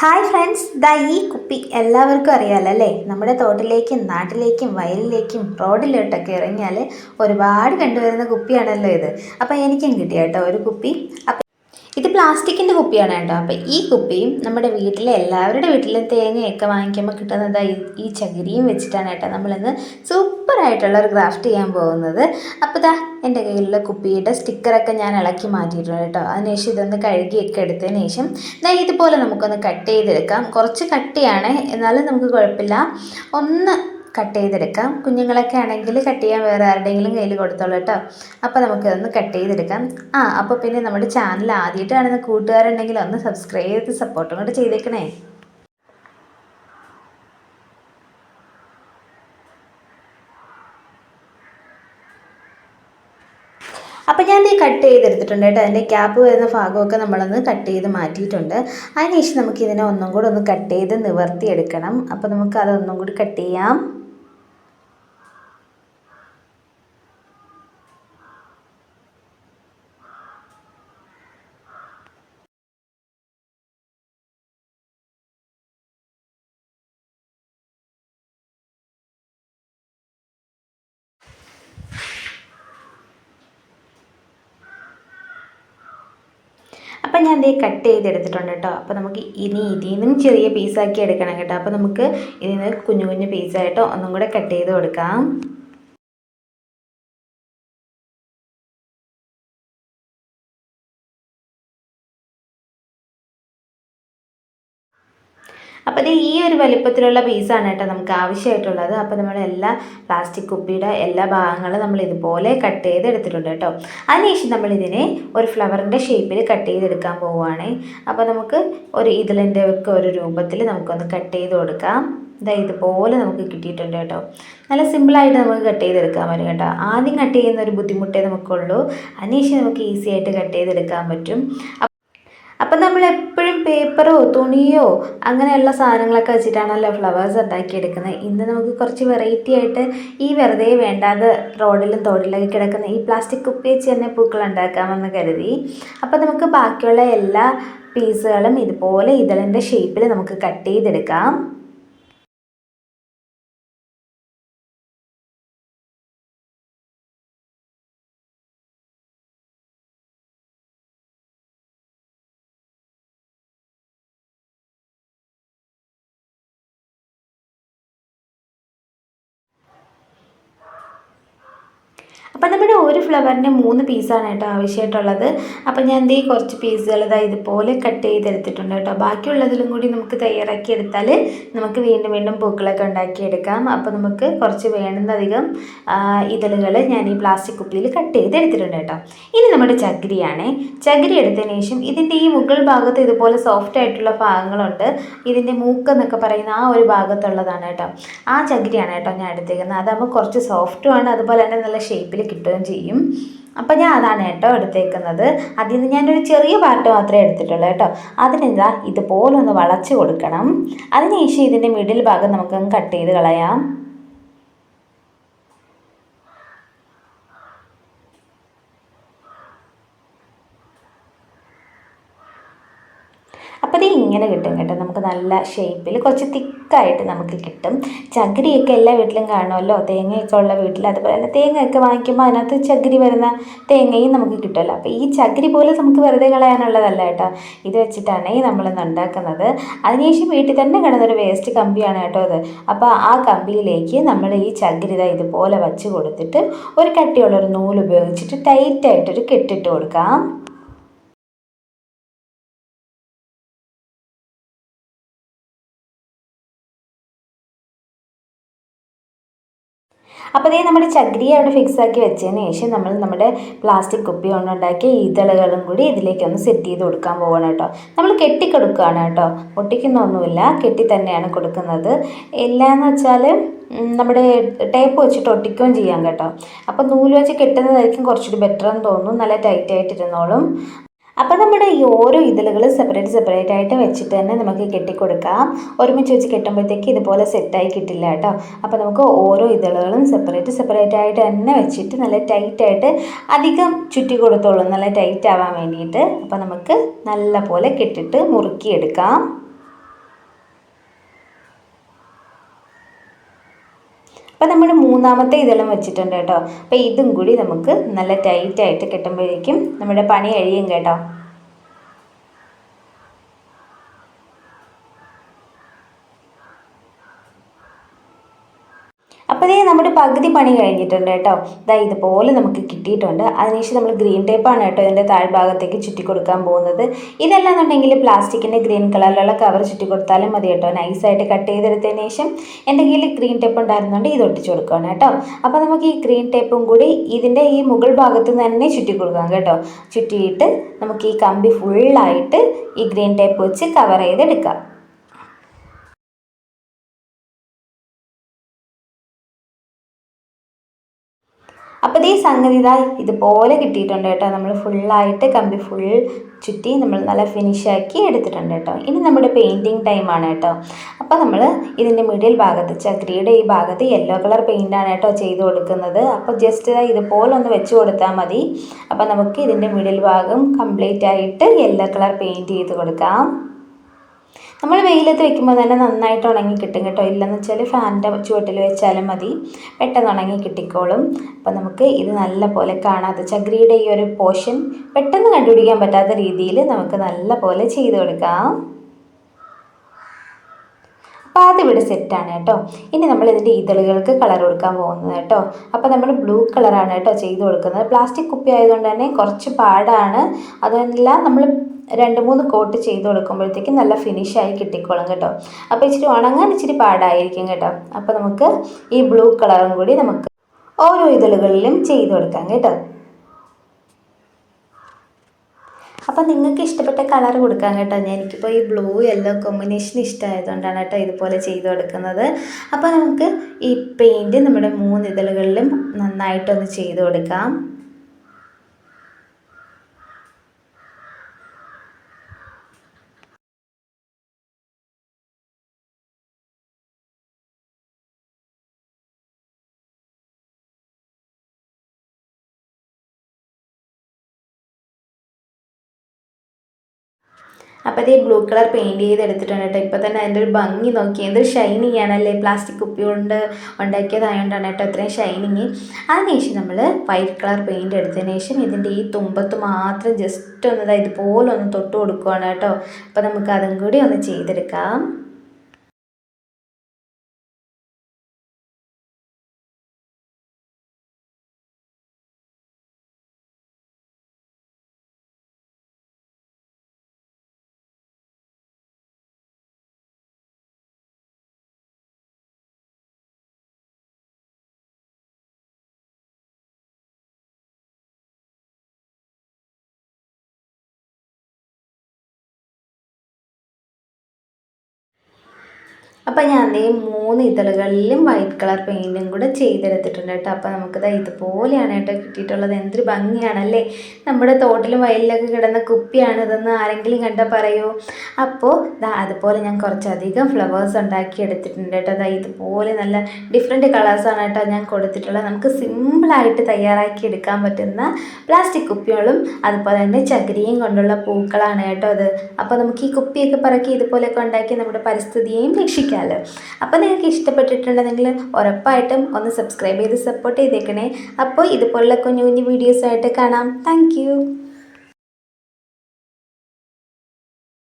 Hi friends the ഈ കുപ്പി എല്ലാവർക്കും അറിയാലോ അല്ലേ? നമ്മുടെ തോട്ടിലേക്കും നാട്ടിലേക്കും വയലിലേക്കും റോഡിലോട്ടൊക്കെ ഇറങ്ങിയാൽ ഒരുപാട് കണ്ടുവരുന്ന കുപ്പിയാണല്ലോ ഇത്. അപ്പോൾ എനിക്കും കിട്ടിയ കേട്ടോ ഒരു കുപ്പി. ഇത് പ്ലാസ്റ്റിക്കിന്റെ കുപ്പിയാണ് കേട്ടോ. അപ്പോൾ ഈ കുപ്പിയും നമ്മുടെ വീട്ടിലെ എല്ലാവരുടെ വീട്ടിലെ തേങ്ങയൊക്കെ വാങ്ങിക്കുമ്പോൾ കിട്ടുന്നത് ഈ ചകിരിയും വെച്ചിട്ടാണ് കേട്ടോ നമ്മളിന്ന് സൂപ്പറായിട്ടുള്ള ഒരു ക്രാഫ്റ്റ് ചെയ്യാൻ പോകുന്നത്. അപ്പോൾ ഇതാ എന്റെ കയ്യിലുള്ള കുപ്പിയുടെ സ്റ്റിക്കറൊക്കെ ഞാൻ ഇളക്കി മാറ്റിയിട്ടുണ്ട് കേട്ടോ. അതിനുശേഷം ഇതൊന്ന് കഴുകിയൊക്കെ എടുത്തതിന് ശേഷം ദാ ഇതുപോലെ നമുക്കൊന്ന് കട്ട് ചെയ്തെടുക്കാം. കുറച്ച് കട്ടിയാണ്. എന്നാലും നമുക്ക് കുഴപ്പമില്ല. ഒന്ന് കട്ട് ചെയ്തെടുക്കാം. കുഞ്ഞുങ്ങളൊക്കെ ആണെങ്കിൽ കട്ട് ചെയ്യാൻ വേറെ ആരുടെയെങ്കിലും കയ്യിൽ കൊടുത്തോളൂ കേട്ടോ. അപ്പോൾ നമുക്കതൊന്ന് കട്ട് ചെയ്തെടുക്കാം. ആ അപ്പോൾ പിന്നെ നമ്മുടെ ചാനൽ ആദ്യമായിട്ടാണെന്ന് കൂട്ടുകാരുണ്ടെങ്കിൽ ഒന്ന് സബ്സ്ക്രൈബ് ചെയ്ത് സപ്പോർട്ടും കൂടെ ചെയ്തേക്കണേ. അപ്പം ഞാൻ ഇത് കട്ട് ചെയ്തെടുത്തിട്ടുണ്ട് കേട്ടോ. അതിന്റെ ക്യാപ്പ് വരുന്ന ഭാഗമൊക്കെ നമ്മളൊന്ന് കട്ട് ചെയ്ത് മാറ്റിയിട്ടുണ്ട്. അതിനുശേഷം നമുക്ക് ഇതിനെ ഒന്നും കൂടെ ഒന്ന് കട്ട് ചെയ്ത് നിവർത്തിയെടുക്കണം. അപ്പോൾ നമുക്ക് അതൊന്നും കൂടി കട്ട് ചെയ്യാം. അപ്പം ഞാൻ ദേ കട്ട് ചെയ്തെടുത്തിട്ടുണ്ട് കേട്ടോ. അപ്പോൾ നമുക്ക് ഇനി ഇതിൽ നിന്നും ചെറിയ പീസാക്കി എടുക്കണം കേട്ടോ. അപ്പോൾ നമുക്ക് ഇതിൽ നിന്ന് കുഞ്ഞു കുഞ്ഞു പീസായിട്ടോ ഒന്നും കൂടെ കട്ട് ചെയ്ത് കൊടുക്കാം. അപ്പോൾ ഇത് ഈ ഒരു വലിപ്പത്തിലുള്ള പീസാണ് കേട്ടോ നമുക്ക് ആവശ്യമായിട്ടുള്ളത്. അപ്പോൾ നമ്മൾ എല്ലാ പ്ലാസ്റ്റിക് കുപ്പിയുടെ എല്ലാ ഭാഗങ്ങളും നമ്മൾ ഇതുപോലെ കട്ട് ചെയ്ത് എടുത്തിട്ടുണ്ട് കേട്ടോ. അതിനുശേഷം നമ്മൾ ഇതിനെ ഒരു ഫ്ലവറിന്റെ ഷേപ്പിൽ കട്ട് ചെയ്തെടുക്കാൻ പോവുകയാണ്. അപ്പോൾ നമുക്ക് ഒരു ഇതിലിന്റെ ഒക്കെ ഒരു രൂപത്തിൽ നമുക്കൊന്ന് കട്ട് ചെയ്ത് കൊടുക്കാം. ഇതാ ഇതുപോലെ നമുക്ക് കിട്ടിയിട്ടുണ്ട് കേട്ടോ. നല്ല സിമ്പിളായിട്ട് നമുക്ക് കട്ട് ചെയ്തെടുക്കാൻ പറ്റും കേട്ടോ. ആദ്യം കട്ട് ചെയ്യുന്ന ഒരു ബുദ്ധിമുട്ടേ നമുക്കുള്ളൂ. അതിനുശേഷം നമുക്ക് ഈസി ആയിട്ട് കട്ട് ചെയ്തെടുക്കാൻ പറ്റും. അപ്പം നമ്മൾ എപ്പോഴും പേപ്പറോ തുണിയോ അങ്ങനെയുള്ള സാധനങ്ങളൊക്കെ വെച്ചിട്ടാണല്ലോ ഫ്ലവേഴ്സ് ഉണ്ടാക്കിയെടുക്കുന്നത്. ഇന്ന് നമുക്ക് കുറച്ച് വെറൈറ്റി ആയിട്ട് ഈ വെറുതെ വേണ്ടാതെ റോഡിലും തോടിലൊക്കെ കിടക്കുന്ന ഈ പ്ലാസ്റ്റിക് കുപ്പി വെച്ച് തന്നെ പൂക്കൾ ഉണ്ടാക്കാമെന്ന് കരുതി. അപ്പം നമുക്ക് ബാക്കിയുള്ള എല്ലാ പീസുകളും ഇതുപോലെ ഇതളിന്റെ ഷേപ്പിൽ നമുക്ക് കട്ട് ചെയ്തെടുക്കാം. അപ്പം നമ്മുടെ ഒരു ഫ്ലവറിന് മൂന്ന് പീസാണ് കേട്ടോ ആവശ്യമായിട്ടുള്ളത്. അപ്പം ഞാൻ ദേ കുറച്ച് പീസുകൾ ഇതാ ഇതുപോലെ കട്ട് ചെയ്തെടുത്തിട്ടുണ്ട് കേട്ടോ. ബാക്കിയുള്ളതിലും കൂടി നമുക്ക് തയ്യാറാക്കി എടുത്താൽ നമുക്ക് വീണ്ടും വീണ്ടും പൂക്കളൊക്കെ ഉണ്ടാക്കിയെടുക്കാം. അപ്പോൾ നമുക്ക് കുറച്ച് വേണ്ടുന്നധികം ഇതളുകൾ ഞാൻ ഈ പ്ലാസ്റ്റിക് കുപ്പിയിൽ കട്ട് ചെയ്തെടുത്തിട്ടുണ്ട് കേട്ടോ. ഇനി നമ്മുടെ ചകിരിയാണ്. ചകിരി എടുത്തതിന് ശേഷം ഇതിന്റെ ഈ മുകൾ ഭാഗത്ത് ഇതുപോലെ സോഫ്റ്റ് ആയിട്ടുള്ള ഭാഗങ്ങളുണ്ട്. ഇതിന്റെ മൂക്ക് എന്നൊക്കെ പറയുന്ന ആ ഒരു ഭാഗത്തുള്ളതാണ് കേട്ടോ. ആ ചകിരിയാണ് കേട്ടോ ഞാൻ എടുത്തേക്കുന്നത്. അതാകുമ്പോൾ കുറച്ച് സോഫ്റ്റുമാണ് അതുപോലെ തന്നെ നല്ല ഷേപ്പിൽ കിട്ടുകയും ചെയ്യും. അപ്പം ഞാൻ അതാണ് കേട്ടോ എടുത്തേക്കുന്നത്. അതിൽ നിന്ന് ഞാനൊരു ചെറിയ പാർട്ട് മാത്രമേ എടുത്തിട്ടുള്ളൂ കേട്ടോ. അതിനെന്താ? ഇതുപോലെ ഒന്ന് വളച്ച് കൊടുക്കണം. അതിനുശേഷം ഇതിന്റെ മിഡിൽ ഭാഗം നമുക്ക് കട്ട് ചെയ്ത് കളയാം. അപ്പോൾ ഇത് ഇങ്ങനെ കിട്ടും കേട്ടോ. നമുക്ക് നല്ല ഷേപ്പിൽ കുറച്ച് തിക്കായിട്ട് നമുക്ക് കിട്ടും. ചകിരിയൊക്കെ എല്ലാ വീട്ടിലും കാണുമല്ലോ? തേങ്ങയൊക്കെ ഉള്ള വീട്ടിൽ. അതുപോലെ തന്നെ തേങ്ങയൊക്കെ വാങ്ങിക്കുമ്പോൾ അതിനകത്ത് ചകിരി വരുന്ന തേങ്ങയും നമുക്ക് കിട്ടുമല്ലോ. അപ്പോൾ ഈ ചകിരി പോലെ നമുക്ക് വെറുതെ കളയാനുള്ളതല്ല കേട്ടോ. ഇത് വെച്ചിട്ടാണ് നമ്മളിന്ന് ഉണ്ടാക്കുന്നത്. അതിനുശേഷം വീട്ടിൽ തന്നെ കിടന്നൊരു വേസ്റ്റ് കമ്പിയാണ് കേട്ടോ അത് അപ്പോൾ ആ കമ്പിയിലേക്ക് നമ്മൾ ഈ ചകിരി ഇതാ ഇതുപോലെ വച്ച് കൊടുത്തിട്ട് ഒരു കട്ടിയുള്ളൊരു നൂൽ ഉപയോഗിച്ചിട്ട് ടൈറ്റായിട്ടൊരു കെട്ടിട്ട് കൊടുക്കാം. അപ്പോൾ ഇതേ നമ്മുടെ ചകിരി അവിടെ ഫിക്സ് ആക്കി വെച്ചതിന് ശേഷം നമ്മൾ നമ്മുടെ പ്ലാസ്റ്റിക് കുപ്പി കൊണ്ടുണ്ടാക്കിയ ഈതളുകളും കൂടി ഇതിലേക്ക് ഒന്ന് സെറ്റ് ചെയ്ത് കൊടുക്കാൻ പോകണം കേട്ടോ. നമ്മൾ കെട്ടിക്കൊടുക്കുകയാണ് കേട്ടോ. ഒട്ടിക്കുന്നൊന്നുമില്ല. കെട്ടി തന്നെയാണ് കൊടുക്കുന്നത്. എല്ലാന്ന് വെച്ചാൽ നമ്മുടെ ടേപ്പ് വെച്ചിട്ട് ഒട്ടിക്കുകയും ചെയ്യാം കേട്ടോ. അപ്പോൾ നൂൽ വെച്ച് കെട്ടുന്നതായിരിക്കും കുറച്ചുകൂടി ബെറ്റർ എന്ന് തോന്നുന്നു. നല്ല ടൈറ്റ് ആയിട്ടിരുന്നോളും. അപ്പോൾ നമ്മുടെ ഈ ഓരോ ഇതിലുകൾ സെപ്പറേറ്റ് സെപ്പറേറ്റ് ആയിട്ട് വെച്ചിട്ട് തന്നെ നമുക്ക് കെട്ടിക്കൊടുക്കാം. ഒരുമിച്ച് വെച്ച് കെട്ടുമ്പോഴത്തേക്ക് ഇതുപോലെ സെറ്റായി കിട്ടില്ല കേട്ടോ. അപ്പോൾ നമുക്ക് ഓരോ ഇതളുകളും സെപ്പറേറ്റ് സെപ്പറേറ്റ് ആയിട്ട് തന്നെ വെച്ചിട്ട് നല്ല ടൈറ്റായിട്ട് അധികം ചുറ്റി കൊടുത്തോളും. നല്ല ടൈറ്റ് ആവാൻ വേണ്ടിയിട്ട്. അപ്പോൾ നമുക്ക് നല്ല പോലെ കെട്ടിട്ട് മുറുക്കിയെടുക്കാം. അപ്പോൾ നമ്മൾ മൂന്നാമത്തെ ഇതെല്ലാം വെച്ചിട്ടുണ്ട് കേട്ടോ. അപ്പോൾ ഇതും കൂടി നമുക്ക് നല്ല ടൈറ്റായിട്ട് കെട്ടുമ്പോഴേക്കും നമ്മുടെ പണി കഴിയും കേട്ടോ. അപ്പോൾ നമ്മുടെ പകുതി പണി കഴിഞ്ഞിട്ടുണ്ട് കേട്ടോ. ഇതാ ഇതുപോലെ നമുക്ക് കിട്ടിയിട്ടുണ്ട്. അതിനുശേഷം നമ്മൾ ഗ്രീൻ ടേപ്പാണ് കേട്ടോ ഇതിന്റെ താഴ്ഭാഗത്തേക്ക് ചുറ്റി കൊടുക്കാൻ പോകുന്നത്. ഇതെല്ലാം എന്നുണ്ടെങ്കിൽ പ്ലാസ്റ്റിക്കിന്റെ ഗ്രീൻ കളറിലുള്ള കവർ ചുറ്റി കൊടുത്താലും മതി കേട്ടോ. നൈസായിട്ട് കട്ട് ചെയ്തെടുത്തതിന് ശേഷം എന്തെങ്കിലും ഗ്രീൻ ടേപ്പ് ഉണ്ടായിരുന്നുകൊണ്ട് ഇത് ഒട്ടിച്ചു കൊടുക്കണം കേട്ടോ. അപ്പോൾ നമുക്ക് ഈ ഗ്രീൻ ടേപ്പും കൂടി ഇതിന്റെ ഈ മുകൾ ഭാഗത്ത് തന്നെ ചുറ്റി കൊടുക്കാം കേട്ടോ. ചുറ്റിയിട്ട് നമുക്ക് ഈ കമ്പി ഫുള്ളായിട്ട് ഈ ഗ്രീൻ ടേപ്പ് വെച്ച് കവർ ചെയ്തെടുക്കാം. അപ്പോൾ ഈ സംഗതി ഇതാ ഇതുപോലെ കിട്ടിയിട്ടുണ്ട് കേട്ടോ. നമ്മൾ ഫുള്ളായിട്ട് കമ്പി ഫുൾ ചുറ്റി നമ്മൾ നല്ല ഫിനിഷാക്കി എടുത്തിട്ടുണ്ട് കേട്ടോ. ഇനി നമ്മുടെ പെയിന്റിങ് ടൈമാണ് കേട്ടോ. അപ്പോൾ നമ്മൾ ഇതിന്റെ മിഡിൽ ഭാഗത്ത് ചക്രിയുടെ ഈ ഭാഗത്ത് യെല്ലോ കളർ പെയിന്റാണ് കേട്ടോ ചെയ്ത് കൊടുക്കുന്നത്. അപ്പോൾ ജസ്റ്റ് ഇതാ ഇതുപോലെ ഒന്ന് വെച്ച് കൊടുത്താൽ മതി. അപ്പോൾ നമുക്ക് ഇതിന്റെ മിഡിൽ ഭാഗം കംപ്ലീറ്റ് ആയിട്ട് യെല്ലോ കളർ പെയിന്റ് ചെയ്ത് കൊടുക്കാം. നമ്മൾ വെയിലത്ത് വെക്കുമ്പോൾ തന്നെ നന്നായിട്ട് ഉണങ്ങി കിട്ടും കേട്ടോ. ഇല്ലെന്ന് വെച്ചാൽ ഫാനിന്റെ ചുവട്ടിൽ വെച്ചാലും മതി. പെട്ടെന്ന് ഉണങ്ങി കിട്ടിക്കോളും. അപ്പോൾ നമുക്ക് ഇത് നല്ല പോലെ കാണാതെ ചകിരിയുടെ ഈ ഒരു പോഷൻ പെട്ടെന്ന് കണ്ടുപിടിക്കാൻ പറ്റാത്ത രീതിയിൽ നമുക്ക് നല്ല പോലെ ചെയ്ത് കൊടുക്കാം. അപ്പോൾ അതിവിടെ സെറ്റാണ് കേട്ടോ. ഇനി നമ്മൾ ഇതിന്റെ ഈതളുകൾക്ക് കളർ കൊടുക്കാൻ പോകുന്നത് കേട്ടോ. അപ്പോൾ നമ്മൾ ബ്ലൂ കളറാണ് കേട്ടോ ചെയ്ത് കൊടുക്കുന്നത്. പ്ലാസ്റ്റിക് കുപ്പി ആയതുകൊണ്ട് തന്നെ കുറച്ച് പാടാണ്. അതെല്ലാം നമ്മൾ രണ്ട് മൂന്ന് കോട്ട് ചെയ്ത് കൊടുക്കുമ്പോഴത്തേക്കും നല്ല ഫിനിഷായി കിട്ടിക്കോളും കേട്ടോ. അപ്പോൾ ഇച്ചിരി ഉണങ്ങാൻ ഇച്ചിരി പാടായിരിക്കും കേട്ടോ. അപ്പോൾ നമുക്ക് ഈ ബ്ലൂ കളറും കൂടി നമുക്ക് ഓരോ ഇതളുകളിലും ചെയ്ത് കൊടുക്കാം കേട്ടോ. അപ്പം നിങ്ങൾക്ക് ഇഷ്ടപ്പെട്ട കളർ കൊടുക്കാം കേട്ടോ. ഞാൻ എനിക്കിപ്പോൾ ഈ ബ്ലൂ യെല്ലോ കോമ്പിനേഷൻ ഇഷ്ടമായതുകൊണ്ടാണ് കേട്ടോ ഇതുപോലെ ചെയ്ത് കൊടുക്കുന്നത്. അപ്പോൾ നമുക്ക് ഈ പെയിന്റ് നമ്മുടെ മൂന്ന് ഇതളുകളിലും നന്നായിട്ടൊന്ന് ചെയ്ത് കൊടുക്കാം. അപ്പോൾ ഇത് ബ്ലൂ കളർ പെയിന്റ് ചെയ്ത് എടുത്തിട്ടുണ്ട് കേട്ടോ. ഇപ്പോൾ തന്നെ അതിന്റെ ഒരു ഭംഗി നോക്കി. എന്തൊരു ഷൈനിങ് ആണല്ലേ? പ്ലാസ്റ്റിക് കുപ്പി കൊണ്ട് ഉണ്ടാക്കിയതായതുകൊണ്ടാണ് കേട്ടോ അത്രയും ഷൈനിങ് അതിനുശേഷം നമ്മൾ വൈറ്റ് കളർ പെയിന്റ് എടുത്തതിന് ശേഷം ഇതിന്റെ ഈ തുമ്പത്ത് മാത്രം ജസ്റ്റ് ഒന്ന് ഇതുപോലെ ഒന്ന് തൊട്ട് കൊടുക്കുകയാണ് കേട്ടോ. അപ്പോൾ നമുക്ക് അതും കൂടി ഒന്ന് ചെയ്തെടുക്കാം. അപ്പോൾ ഞാൻ അതേ മൂന്ന് ഇതളുകളിലും വൈറ്റ് കളർ പെയിന്റും കൂടെ ചെയ്തെടുത്തിട്ടുണ്ട് കേട്ടോ. അപ്പോൾ നമുക്കിത് ഇതുപോലെയാണ് കേട്ടോ കിട്ടിയിട്ടുള്ളത്. എന്തൊരു ഭംഗിയാണല്ലേ? നമ്മുടെ തോട്ടിലും വയലിലൊക്കെ കിടന്ന കുപ്പിയാണ് ഇതെന്ന് ആരെങ്കിലും കണ്ടാൽ പറയൂ? അപ്പോൾ ദാ അതുപോലെ ഞാൻ കുറച്ചധികം ഫ്ലവേഴ്സ് ഉണ്ടാക്കി എടുത്തിട്ടുണ്ട് കേട്ടോ. അതാ ഇതുപോലെ നല്ല ഡിഫറെന്റ് കളേഴ്സാണ് കേട്ടോ ഞാൻ കൊടുത്തിട്ടുള്ളത്. നമുക്ക് സിമ്പിളായിട്ട് തയ്യാറാക്കി എടുക്കാൻ പറ്റുന്ന പ്ലാസ്റ്റിക് കുപ്പികളും അതുപോലെ തന്നെ ചകിരിയും കൊണ്ടുള്ള പൂക്കളാണ് കേട്ടോ അത് അപ്പോൾ നമുക്ക് ഈ കുപ്പിയൊക്കെ പറക്കി ഇതുപോലെയൊക്കെ ഉണ്ടാക്കി നമ്മുടെ പരിസ്ഥിതിയെയും രക്ഷിക്കാമല്ലോ അപ്പോൾ നിങ്ങൾക്ക് ഇഷ്ടപ്പെട്ടിട്ടുണ്ടെങ്കിൽ ഉറപ്പായിട്ടും ഒന്ന് സബ്സ്ക്രൈബ് ചെയ്ത് സപ്പോർട്ട് ചെയ്തേക്കണേ. അപ്പോൾ ഇതുപോലുള്ള കുഞ്ഞു കുഞ്ഞു വീഡിയോസായിട്ട് കാണാം. താങ്ക്